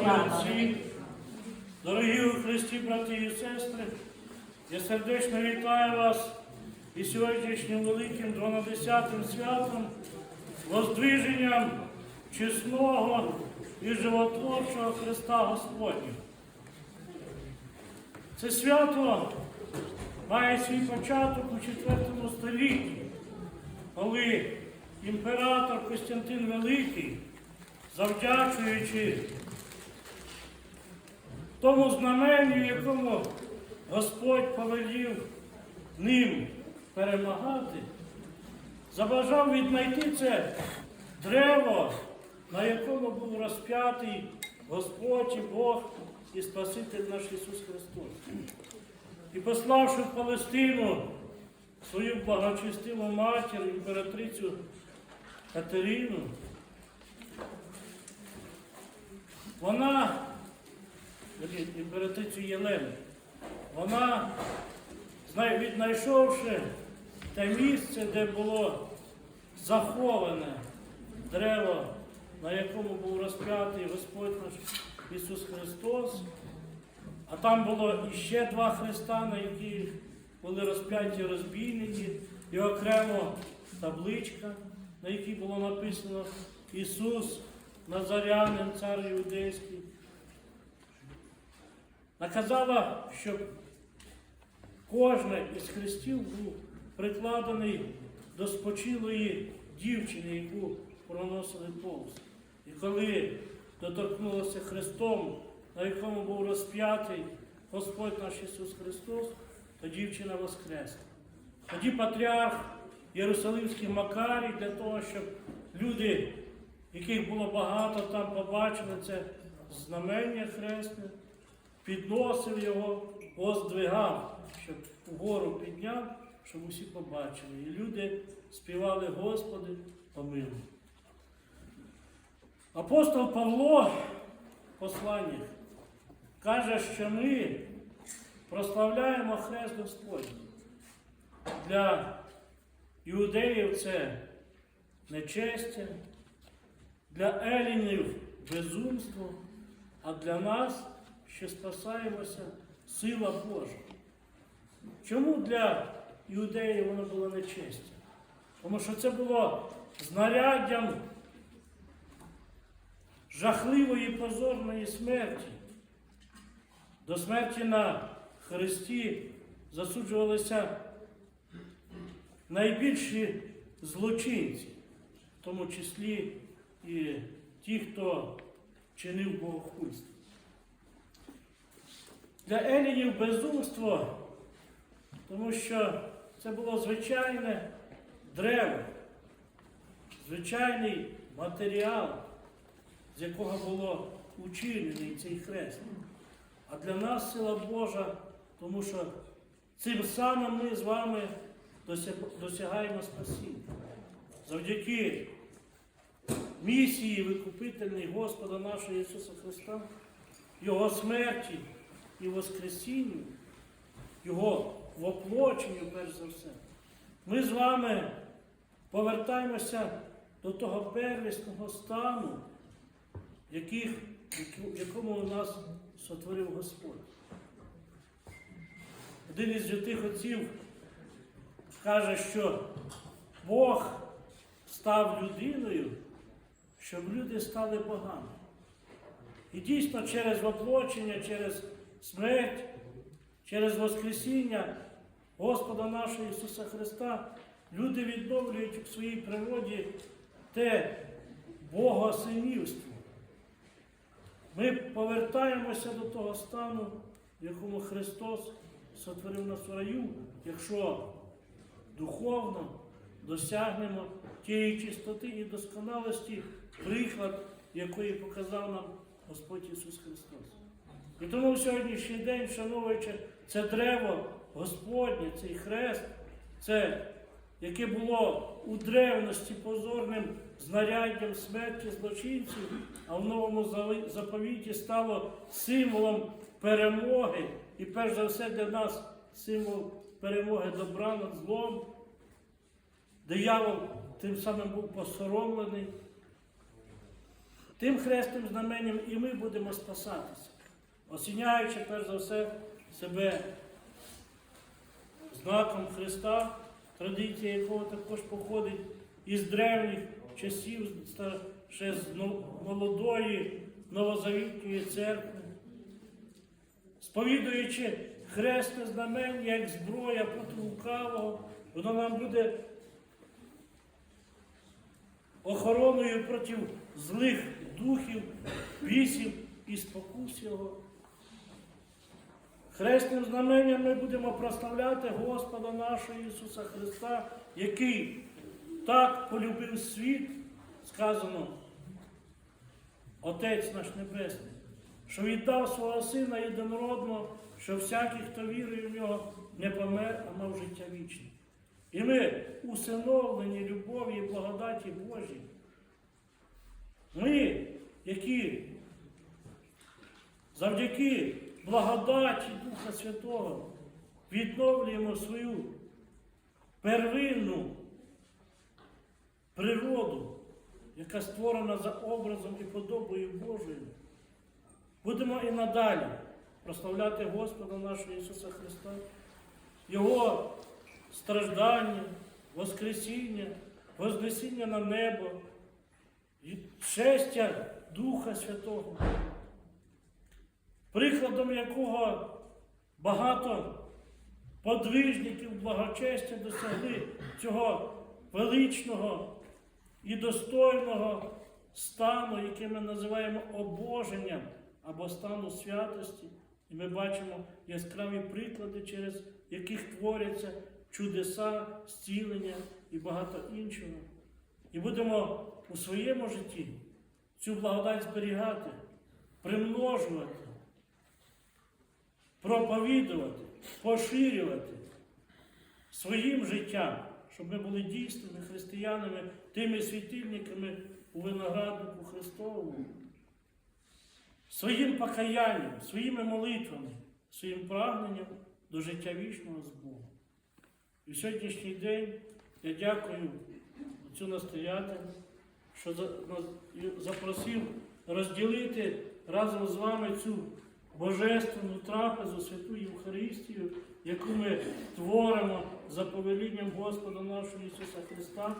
свята. дорогі у Христі, брати і сестри, я сердечно вітаю вас із сьогоднішнім великим 12-тим святом, воздвиженням чесного і животворчого Христа Господня. Це свято має свій початок у IV столітті, коли імператор Костянтин Великий, завдячуючи тому знаменню, якому Господь повелів ним перемагати, забажав віднайти це древо, на якому був розп'ятий Господь і Бог і Спаситель наш Ісус Христос. І пославши в Палестину свою благочестиву матір, імператрицю Катерину, вона, імператрицю Єлену, вона, віднайшовши те місце, де було заховане дерево, на якому був розп'ятий Господь наш Ісус Христос, а там було іще два хреста, на яких були розп'яті розбійники, і окремо табличка, на якій було написано Ісус Назарянин, цар Іудейський. Наказала, щоб кожен із хрестів був прикладений до спочилої дівчини, яку проносили повз. І коли доторкнулося Христом, на якому був розп'ятий Господь наш Ісус Христос, то дівчина воскресла. Тоді патріарх Єрусалимський Макарій для того, щоб люди, яких було багато, там побачили це знамення хресне, підносив його, оздвигав, щоб угору підняв, щоб усі побачили. І люди співали Господи, помилуй. Апостол Павло в посланнях каже, що ми прославляємо Хрест Господній. Для іудеїв це нечестя, для елінів безумство, а для нас, що спасаємося, сила Божа. Чому для іудеїв воно було нечестя? Тому що це було знаряддям жахливої позорної смерті. До смерті на Христі засуджувалися найбільші злочинці, в тому числі і ті, хто чинив богохульство. Для Елінів безумство, тому що це було звичайне древо, звичайний матеріал, з якого було учинений цей хрест. А для нас сила Божа, тому що цим самим ми з вами досягаємо спасіння. Завдяки місії викупительної Господа нашого Ісуса Христа, Його смерті і Воскресінню, Його воплоченню, перш за все, ми з вами повертаємося до того первісного стану, яких, якому нас сотворив Господь. Один із святих отців каже, що Бог став людиною, щоб люди стали богами. І дійсно через воплочення, через смерть, через Воскресіння Господа нашого Ісуса Христа люди відновлюють в своїй природі те богосинівство. Ми повертаємося до того стану, в якому Христос сотворив нас у раю, якщо духовно досягнемо тієї чистоти і досконалості, приклад, якої показав нам Господь Ісус Христос. І тому в сьогоднішній день, вшановуючи це древо Господнє, цей хрест, це яке було у древності позорним знаряддям смерті злочинців, а в новому заповіті стало символом перемоги і перш за все для нас символ перемоги добра над злом. Диявол тим самим був посоромлений. тим хресним знаменням і ми будемо спасатися, осіняючи перш за все себе знаком Христа, традиція якого також походить із древніх часів, ще з молодої новозавітньої церкви, сповідуючи хресне знамення як зброя проти лукавого, воно нам буде охороною проти злих духів, бісів і спокус його. Хресним знаменням ми будемо прославляти Господа нашого Ісуса Христа, який так полюбив світ, сказано, Отець наш Небесний, що віддав свого Сина єдинородного, що всякий, хто вірує в нього, не помер, а мав життя вічне. І ми усиновлені любові і благодаті Божій. Ми, які завдяки благодаті Духа Святого відновлюємо свою первинну природу, яка створена за образом і подобою Божою. Будемо і надалі прославляти Господа нашого Ісуса Христа, Його страждання, Воскресіння, Вознесіння на небо, і щастя Духа Святого, прикладом якого багато подвижників благочестя досягли цього величного і достойного стану, який ми називаємо обоженням або стану святості. І ми бачимо яскраві приклади, через яких творяться чудеса, зцілення і багато іншого. І будемо у своєму житті цю благодать зберігати, примножувати, проповідувати, поширювати своїм життям, щоб ми були дійсними християнами, тими світильниками у винограднику Христовому, своїм покаянням, своїми молитвами, своїм прагненням до життя вічного з Богом. І в сьогоднішній день я дякую цю настоятелю, що за- запросив розділити разом з вами цю божественну трапезу, святу Євхаристію, яку ми творимо за повелінням Господа нашого Ісуса Христа,